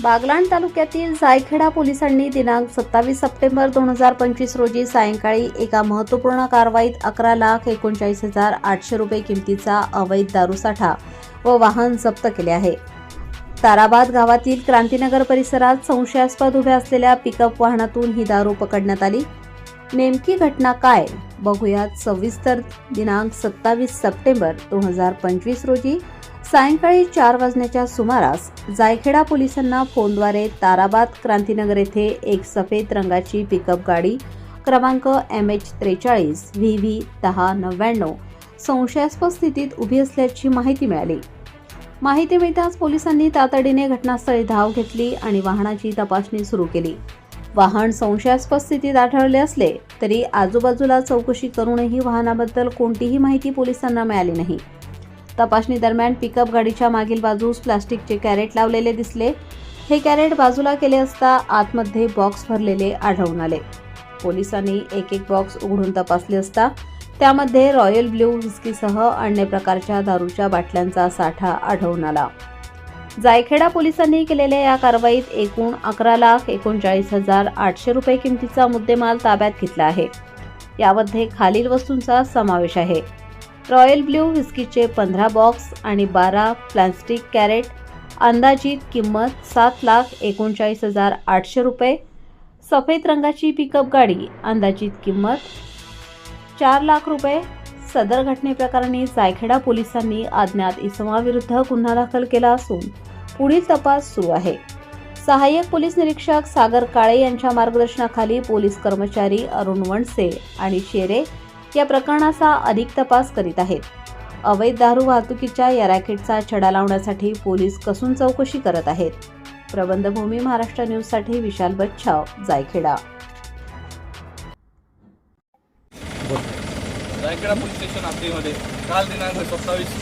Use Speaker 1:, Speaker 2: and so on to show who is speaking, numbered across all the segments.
Speaker 1: बागलाण तालुक्यातील जायखेडा पोलिसांनी दिनांक सत्तावीस सप्टेंबर दोन हजार पंचवीस रोजी सायंकाळी एका महत्त्वपूर्ण कारवाईत अकरा लाख एकोणचाळीस हजार आठशे रुपये किमतीचा अवैध दारूसाठा व वाहन जप्त केले आहे. ताराबाद गावातील क्रांतीनगर परिसरात संशयास्पद उभ्या असलेल्या पिकअप वाहनातून ही दारू पकडण्यात आली. नेमकी घटना काय? बघूयात सविस्तर. दिनांक सत्तावीस सप्टेंबर दोन हजार पंचवीस रोजी सायंकाळी चार वाजण्याच्या सुमारास जायखेडा पोलिसांना फोनद्वारे ताराबाद क्रांतीनगर येथे एक सफेद रंगाची पिकअप गाडी क्रमांक एम एच त्रेचाळीस व्ही व्ही दहा नव्याण्णव संशयास्पद स्थितीत उभी असल्याची माहिती मिळाली. माहिती मिळताच पोलिसांनी तातडीने घटनास्थळी धाव घेतली आणि वाहनाची तपासणी सुरू केली. वाहन संशयास्पद स्थितीत आढळले असले तरी आजूबाजूला चौकशी करूनही वाहनाबद्दल कोणतीही माहिती पोलिसांना मिळाली नाही. तपासणी दरम्यान पिकअप गाडीच्या मागील बाजूस प्लास्टिकचे कॅरेट लावलेले दिसले. हे कॅरेट बाजूला केले असता आतमध्ये बॉक्स भरलेले आढळून आले. पोलिसांनी एक एक बॉक्स उघडून तपासले असता त्यामध्ये रॉयल ब्ल्यू व्हिस्कीसह अन्य प्रकारच्या दारूच्या बाटल्यांचा साठा आढळून आला. जायखेडा पोलिसांनी केलेल्या या कारवाईत एकूण अकरा लाख एकोणचाळीस हजार आठशे रुपये किमतीचा मुद्देमाल ताब्यात घेतला आहे. यामध्ये खालील वस्तूंचा समावेश आहे. रॉयल ब्ल्यू व्हिस्कीचे पंधरा बॉक्स आणि बारा प्लास्टिक कॅरेट अंदाजित किंमत सात लाख एकोणचाळीस हजार आठशे रुपये सफेद रंगाची पिकअप गाडी अंदाजित किंमत चार लाख रुपये सदर घटनेप्रकरणी जायखेडा पोलिसांनी अज्ञात इसमाविरुद्ध गुन्हा दाखल केला असून पुढील तपास सुरू आहे. सहाय्यक पोलीस निरीक्षक सागर काळे यांच्या मार्गदर्शनाखाली पोलीस कर्मचारी अरुण वणसे आणि शेरे या प्रकरणाचा अधिक तपास करीत आहेत. अवैध दारू वाहतुकीच्या या रॅकेटचा छडा लावण्यासाठी पोलीस कसून चौकशी करत आहेत. प्रबंधभूमी महाराष्ट्र न्यूजसाठी विशाल बच्छाव जायखेडा.
Speaker 2: रायगडा पोलीस स्टेशन हद्दीमध्ये काल दिनांक सत्तावीस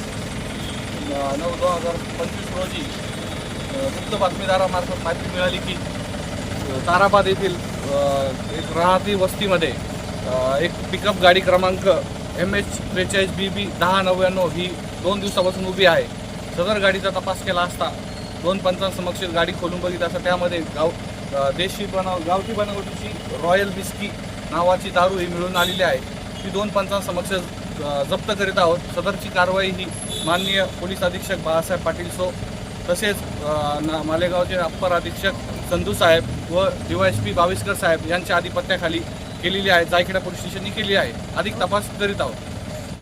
Speaker 2: नऊ दोन हजार पंचवीस रोजी गुप्त बातमीदारामार्फत माहिती मिळाली की ताराबाद येथील एक राहती वस्तीमध्ये एक पिकअप गाडी क्रमांक एम एच त्रेचाळीस बी बी दहा नव्याण्णव ही दोन दिवसापासून उभी आहे. सदर गाडीचा तपास केला असता दोन पंचांसमक्ष गाडी खोलून बघित असता त्यामध्ये गाव देशी बनाव गावठी बनावटीची रॉयल बिस्की नावाची दारू ही मिळून आलेली आहे. ही दोन पंचांसमक्ष जप्त करीत आहोत. सदरची कारवाई ही माननीय पोलीस अधीक्षक बाळासाहेब पाटील सो तसेच ना- मालेगावचे अप्पर अधीक्षक संधू साहेब व डीवायएसपी बावीसकर साहेब यांच्या आधिपत्याखाली केलेली आहे जायखेडा पोलीस स्टेशननी केली आहे. अधिक तपास करीत आहोत.